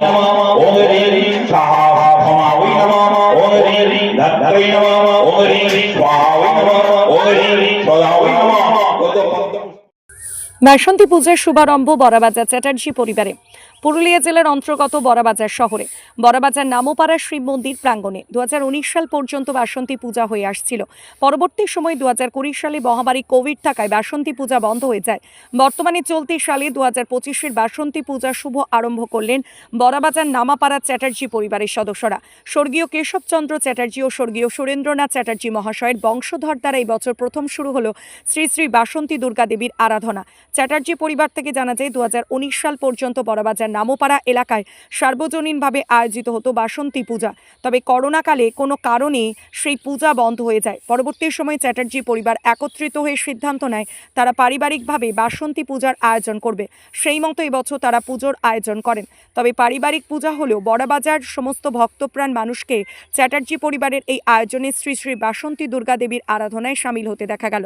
ओम ह्रीं ह्रीं स्वाहा क्षमावै नमः ओम ह्रीं ह्रीं धत्तवै नमः ओम ह्रीं ह्रीं स्वाहावै नमः ओम ह्रीं ह्रीं सदावै नमः বাসন্তী পূজার শুভারম্ভ বড়াবাজার চ্যাটার্জি পরিবারে। পুরুলিয়া জেলার অন্তর্গত বড়াবাজার শহরে। বড়াবাজার নামোপাড়া শিব মন্দির প্রাঙ্গণে দু সাল পর্যন্ত বাসন্তী পূজা হয়ে আসছিল। পরবর্তী সময় দু হাজার কুড়ি সালে মহামারী কোভিড থাকায় বাসন্তী পূজা বন্ধ হয়ে যায়। বর্তমানে চলতি সালে দু হাজার পঁচিশের বাসন্তী পূজা শুভ আরম্ভ করলেন বড়াবাজার নামাপাড়া চ্যাটার্জি পরিবারের সদস্যরা। স্বর্গীয় কেশবচন্দ্র চ্যাটার্জি ও স্বর্গীয় সুরেন্দ্রনাথ চ্যাটার্জি মহাশয়ের বংশধর দ্বারা এই বছর প্রথম শুরু হলো শ্রী শ্রী বাসন্তী দুর্গা দেবীর আরাধনা। চ্যাটার্জি পরিবার থেকে জানা যায় দু হাজার উনিশ সাল পর্যন্ত বড়বাজার নামোপাড়া এলাকায় সার্বজনীনভাবে আয়োজিত হতো বাসন্তী পূজা। তবে করোনাকালে কোনো কারণে সেই পূজা বন্ধ হয়ে যায়। পরবর্তী সময়ে চ্যাটার্জি পরিবার একত্রিত হয়ে সিদ্ধান্ত নেয়, তারা পারিবারিকভাবে বাসন্তী পূজার আয়োজন করবে। সেই মতো এবছর তারা পুজোর আয়োজন করেন। তবে পারিবারিক পূজা হলেও বড়বাজার সমস্ত ভক্তপ্রাণ মানুষকে চ্যাটার্জি পরিবারের এই আয়োজনে শ্রী শ্রী বাসন্তী দুর্গা দেবীর আরাধনায় সামিল হতে দেখা গেল।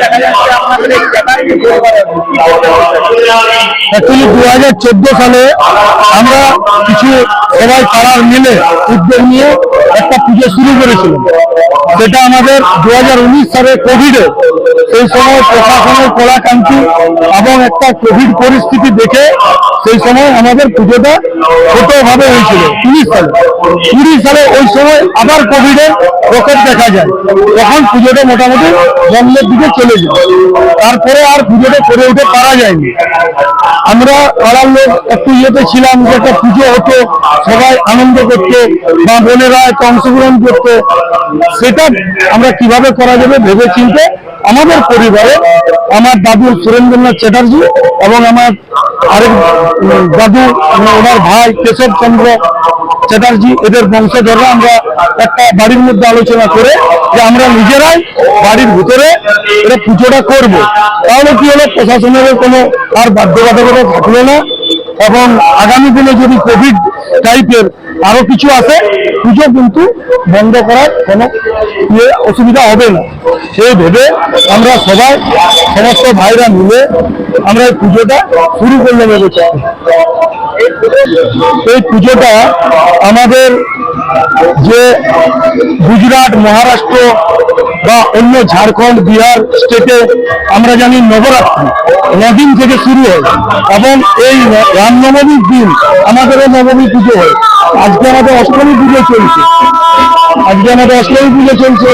দেখা যাচ্ছে আপনাদের এই চ্যাটার্জি অ্যাকচুয়ালি দু হাজার চোদ্দ সালে আমরা কিছু সবাই পাড়ার মিলে উদ্যোগ নিয়ে একটা পুজো শুরু করেছিলাম। সেটা আমাদের দু হাজার উনিশ সালে কোভিডে সেই সময় প্রশাসনের কলাকান্তি এবং একটা কোভিড পরিস্থিতি দেখে সেই সময় আমাদের পুজোটা ছোটভাবে হয়েছিল, উনিশ সালে। কুড়ি সালে ওই সময় আবার কোভিডের প্রকোপ দেখা যায়। তখন পুজোটা মোটামুটি বন্ধের দিকে চলে যায়। তারপরে আর পুজোটা করে উঠে পারা যায়নি। আমরা পাড়ার লোক একটু ইয়েতে ছিলাম যে একটা পুজো হতো, সবাই আনন্দ করতো বা বোনেরা একটা অংশগ্রহণ করতো। সেটা আমরা কীভাবে করা যাবে ভেবে চিনতে আমাদের পরিবারে আমার দাদু সুরেন্দ্রনাথ চ্যাটার্জি এবং আমার আরেক দাদু মানে ওনার ভাই কেশব চন্দ্র চ্যাটার্জি, এদের বংশধররা আমরা একটা বাড়ির মধ্যে আলোচনা করে যে আমরা নিজেরাই বাড়ির ভিতরে এটা পুজোটা করব। তাহলে কি হলো? প্রশাসনের কোনো আর বাধ্যবাধকতা থাকল না। এবং আগামী দিনে যদি কোভিড টাইপের আরও কিছু আসে, পুজো কিন্তু বন্ধ করার কোনো ইয়ে অসুবিধা হবে না। সেই ভেবে আমরা সবাই সমস্ত ভাইরা মিলে আমরা এই পুজোটা শুরু করলাম এবছর এই পুজোটা আমাদের যে গুজরাট মহারাষ্ট্র বা অন্য ঝাড়খণ্ড, বিহার স্টেটে আমরা জানি নবরাত্রি নদিন থেকে শুরু হয় এবং এই রামনবমীর দিন আমাদেরও নবমী পুজো হয়। আজকে আমাদের অষ্টমী পুজো চলছে। আজকে আমাদের অষ্টমী পুজো চলছে।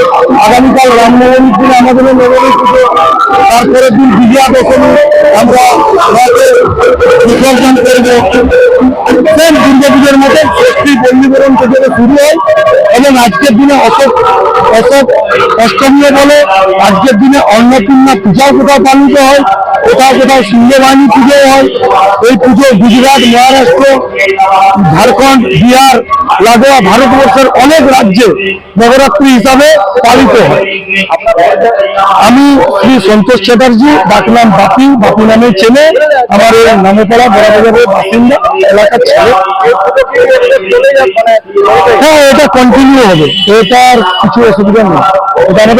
আগামীকাল রামনবমীর দিন আমাদেরও নবমী পুজো। তারপরের দিন বিজয়া দশমী আমরা বিসর্জন করব। সেম দুর্গা পুজোর মতো ষষ্ঠী পল্লীবরণ থেকে শুরু হয় এবং আজকের দিনে অশোক অশোক অষ্টমীও বলে, আজকের দিনে অন্নপূর্ণা পূজাও কোথাও পালিত হয়, কোথাও কোথাও সিংহবাহিনী পুজো হয়। এই পুজো গুজরাট, মহারাষ্ট্র, ঝাড়খণ্ড, বিহার, লাগোয়া ভারতবর্ষের অনেক রাজ্যে নবরাত্রি হিসাবে পালিত হয়। আমি শ্রী সন্তোষ চ্যাটার্জি, ডাকনাম বাপি বাপি নামে চেনে, আমার এই নামপাড়া বড়বাজারের বাসিন্দা। এলাকার ছেলে হ্যাঁ এটা কন্টিনিউ হবে। এটার কিছু অসুবিধা নেই। এটা আমাদের